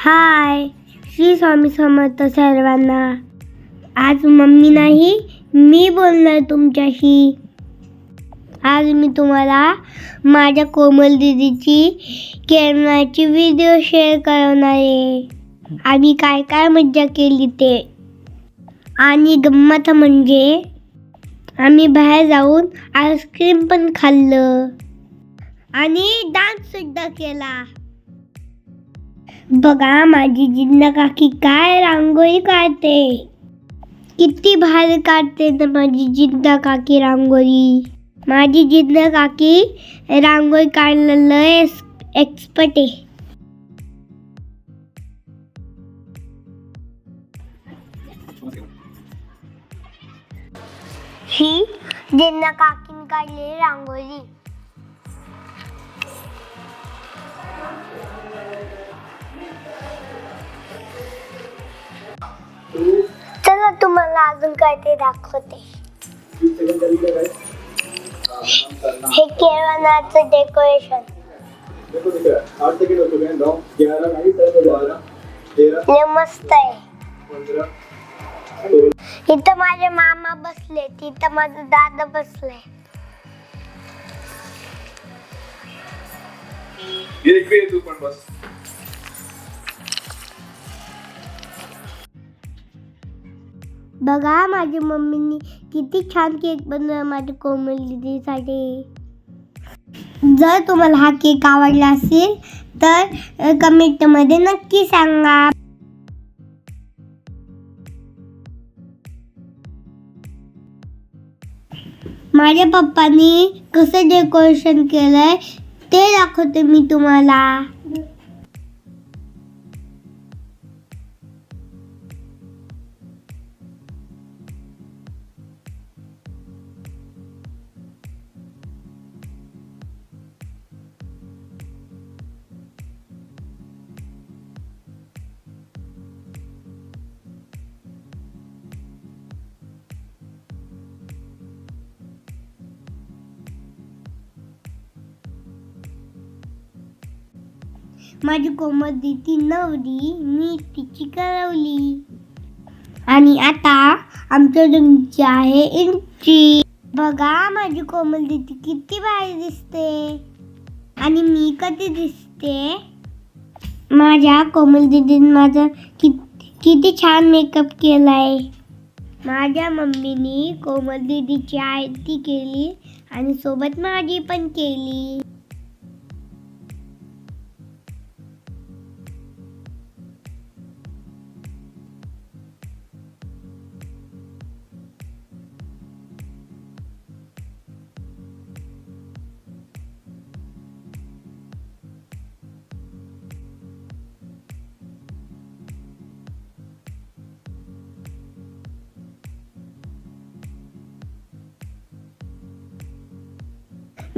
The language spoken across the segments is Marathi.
हाय श्री स्वामी समर्थ सर्वांना. आज मम्मी नाही मी बोलणार तुमच्याशी. आज मी तुम्हाला माझ्या कोमल दिदीची केरणाची व्हिडिओ शेअर करणार आहे. आम्ही काय काय मज्जा केली ते. आणि गंमत म्हणजे आम्ही बाहेर जाऊन आईस्क्रीम पण खाल्लं. आणि डान्स सुद्धा केला. बघा माझी जिन्न काकी काय रांगोळी काढते. किती भारी काढते ना माझी जिद्द काकी रांगोळी. माझी जिद्द काकी रांगोळी काढलेलं एक्सपर्ट आहे. ही जिन्न काकीन काढलेली रांगोळी. अजून काय ते दाखवते. हे केळवणाचं डेकोरेशन मस्त आहे. इथं माझे मामा बसले तिथं माझा दादा बसलाय ये तू पण बस. बघा माझ्या मम्मीनी किती छान केक बनवला माझ्या कोमल दिदीसाठी. जर तुम्हाला हा केक आवडला असेल तर कमेंटमध्ये नक्की सांगा. माझ्या पप्पानी कसं डेकोरेशन केलंय ते दाखवते मी तुम्हाला. माझी कोमल ती नवरी मी तिची करवली. आणि आता आमच्या रंगची आहे इंची. बघा माझी कोमल दिदी किती भारी दिसते. आणि मी कधी दिसते? माझ्या कोमल दिदीने माझा कि किती छान मेकअप केलाय. माझ्या मम्मीनी कोमल दिदीची आयती केली आणि सोबत माझी पण केली.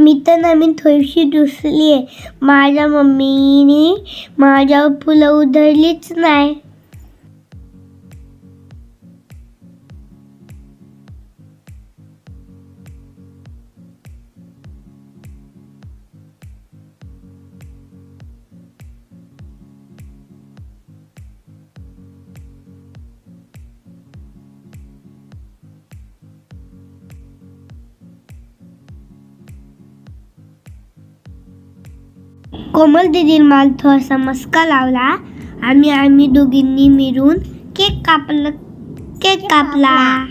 मी तर नवीन थोडीशी दुसली आहे. माझ्या मम्मीने माझ्यावर फुलं उधळलीच नाही. कोमल दिदीने मला थोडासा मस्का लावला. आम्ही आम्ही दोघींनी मिळून केक कापला केक कापला.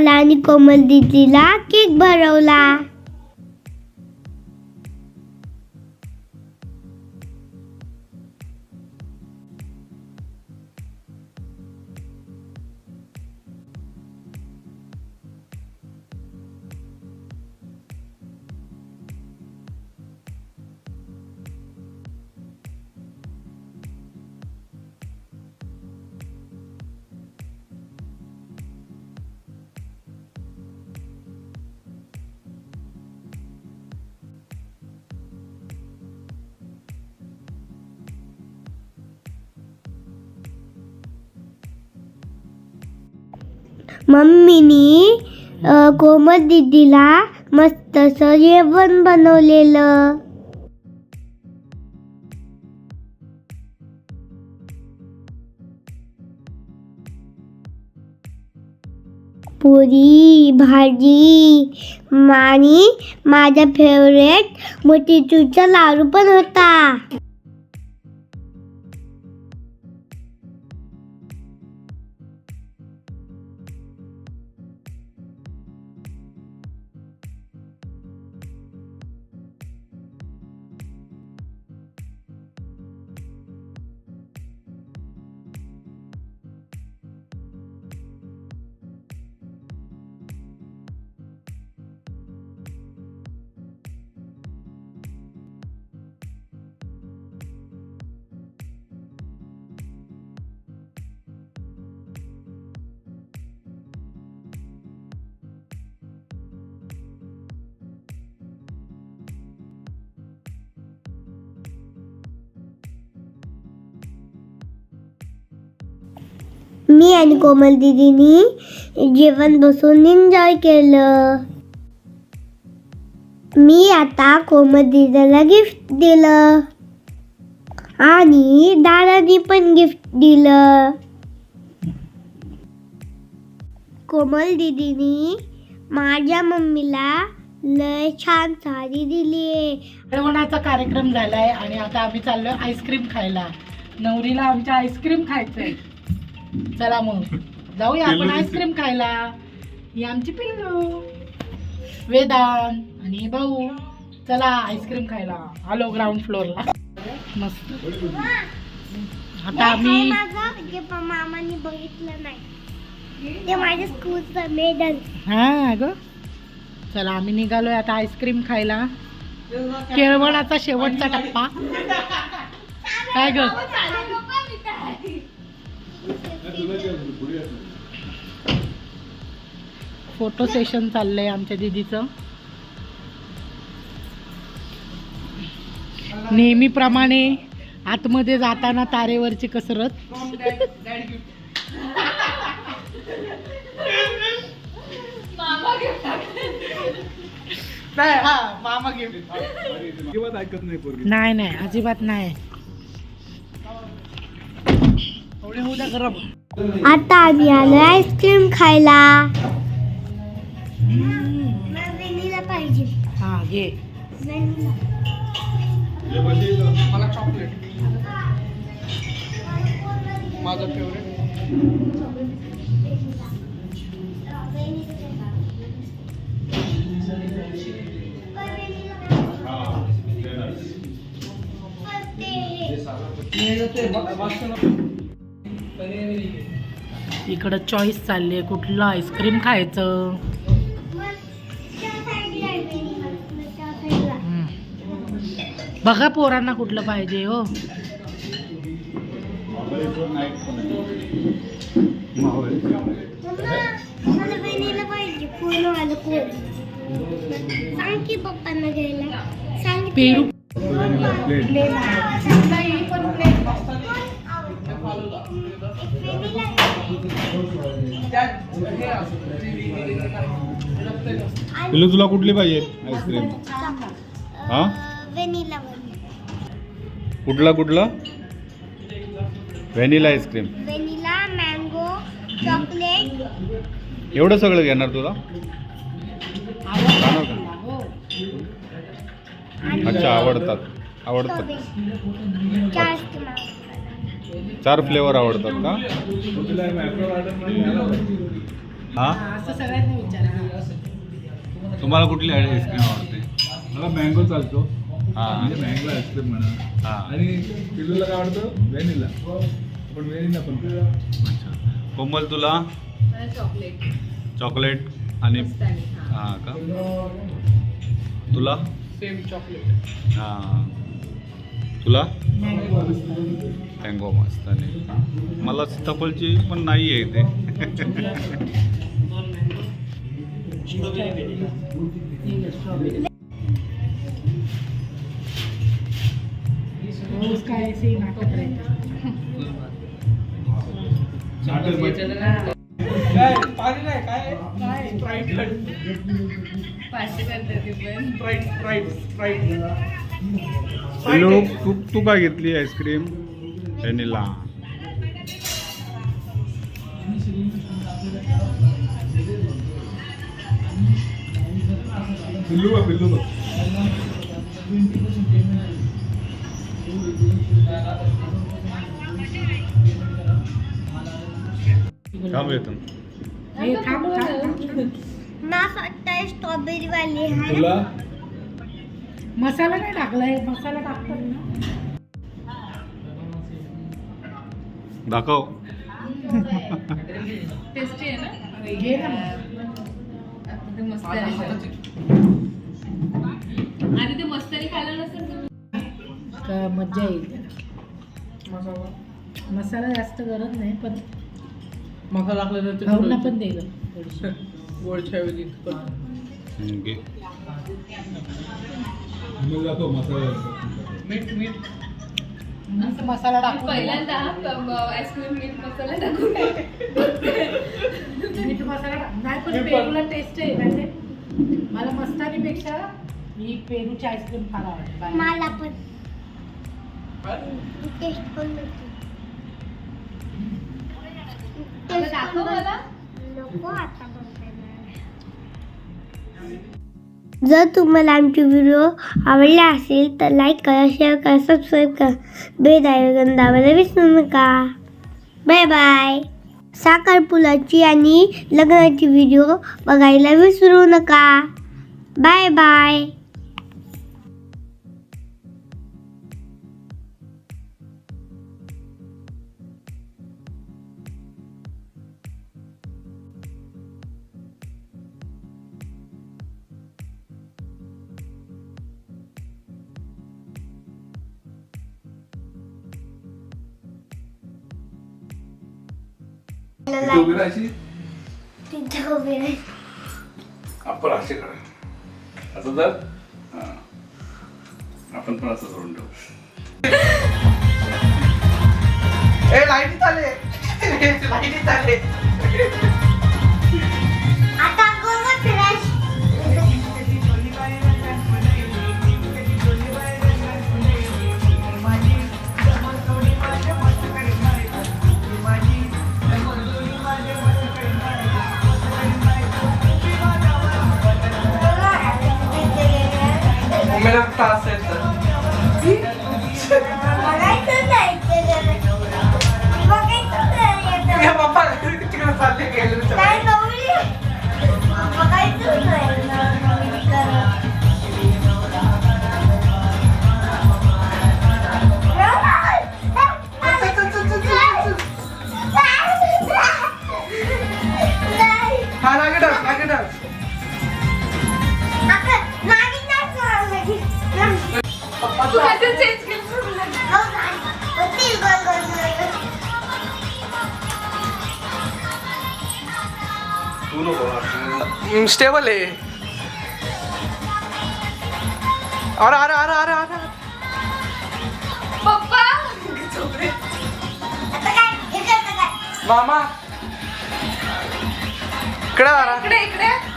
आला आणि कोमल दिदीला केक भरवला. मम्मीनी कोमल दिदीला मस्त जेवण बनवलेलं. पुरी भाजी आणि माझा फेवरेट मोतीचूरचा लाडू पण होता. मी आणि कोमल दीदीनी जेवण बसून एन्जॉय केलं. मी आता कोमल दीदीला गिफ्ट दिलं. आणि दादानी पण गिफ्ट दिलं. कोमल दीदीनी माझ्या मम्मीला लय छान साडी दिली जेवणाचा कार्यक्रम झालाय आणि आता आम्ही चाललोय आईस्क्रीम खायला. नवरीला आमच्या आईस्क्रीम खायचंय. चला मग. जाऊया आपण आईस्क्रीम खायला. ही आमची पिल्लू. वेदांत आणि भाऊ. चला आईस्क्रीम खायला. आलो ग्राउंड फ्लोअरला मस्त. आता आम्ही माझं. जे पण मामाने बघितलं नाही. ते माझ्या स्कूलचं मेडल हा ग चला आम्ही निघालोय आता आईस्क्रीम खायला. केळवणाचा शेवटचा टप्पा. काय ग? फोटो सेशन चाललंय आमच्या दीदीचं. नेहमीप्रमाणे आतमध्ये जाताना तारेवरची कसरत. नाही नाही अजिबात नाही. आता आम्ही आलो आईस्क्रीम खायला. पाहिजे हा घे. मला चॉकलेट माझा फेवरेट इकडं चॉईस चालली आहे कुठलं आईस्क्रीम खायचं. बघा पोरांना कुठलं पाहिजे हो. मला पिल्लू तुला कुठली पाहिजे आईस्क्रीम? हा? व्हॅनिला कुठला कुठला? Vanilla ice cream. Vanilla mango chocolate. एवढं सगळं घेणार तुला. अच्छा आवडतात. आवडतात. चार फ्लेवर आवडतात का? हा? तुम्हाला कुठली आईस्क्रीम आवडते? मला मँगो चालतो. हा. म्हणजे मँगो आईस्क्रीम म्हणा. हा. आणि पिल्लूला काय आवडतं? व्हॅनिला पण व्हॅनिला पण अच्छा. कोमल तुला? चॉकलेट आणि हा. का? तुला? सेम चॉकलेट हा. तुला? मँगो मस्त आणि मला सीताफळची पण नाही आहे पाणी नाही काय? काय? ती पण तू काय घेतली आईस्क्रीम व्हॅनिला पिल्लू बघ पिल्लू बघ. थांब येतो. ना वाटतंय स्ट्रॉबेरी वाले. आहे तुला? मसाला नाही टाकलाय मसाला टाकतात ना. दाखव. टेस्टी आहे ना? घे ते मस्त ते खायला नसेल का येईल मसाला. जास्त गरज नाही पण मसाला टाकला तर भाऊना पण दे गं थोडीशी. गोडच्या वेळी मीठ मीठ. असं मसाला टाकून पहिल्यांदा आईस्क्रीम मीठ मसाला टाकून मीठ मसाला नाही पण मी पेरूला टेस्ट आहे माहिती मला मस्तानीपेक्षा ही पेरूची आईस्क्रीम फार आवडते. मला पण. टेस्ट दाखव मला. नको आता जर तुम्हाला आमचे व्हिडिओ आवडले असेल तर लाईक करा शेअर करा सबस्क्राईब करा. बेल आयोजन दाबायला विसरू नका. बाय बाय साखरपुलाची आणि लग्नाची व्हिडिओ बघायला विसरू नका. बाय बाय तिथे उभी राहायची? तिथं उभी. आपण असे करा. असं तर. आपण पण असं करून ठेवू. ए लाईटी चाले लाईटी चाले मेरा तास आहे तर बघायचं नाही बघायचं नाही या बाप्पा तिकडे स्टेबल आहे. अरे अरे अरे अरे अरे. पप्पा. हे मामा इकडे इकडे.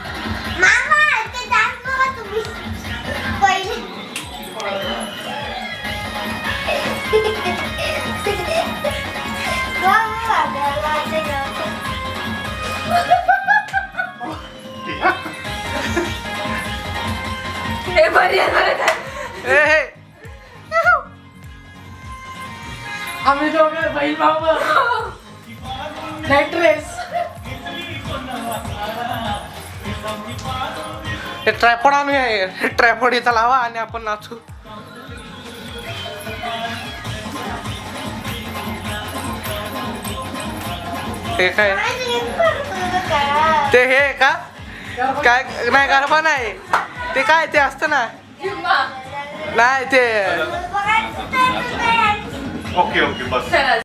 हे. बरी आहे बरं का? ए आम्ही दोघे बहीण भाऊ ड्रेस ट्रॅपॉड आणूया ट्रॅपॉड इथं लावा आणि आपण नाचू. हे काय ते? ते हे का काय नाही गरबा नाही ते काय ते असतं ना नाही ते. ओके ओके बस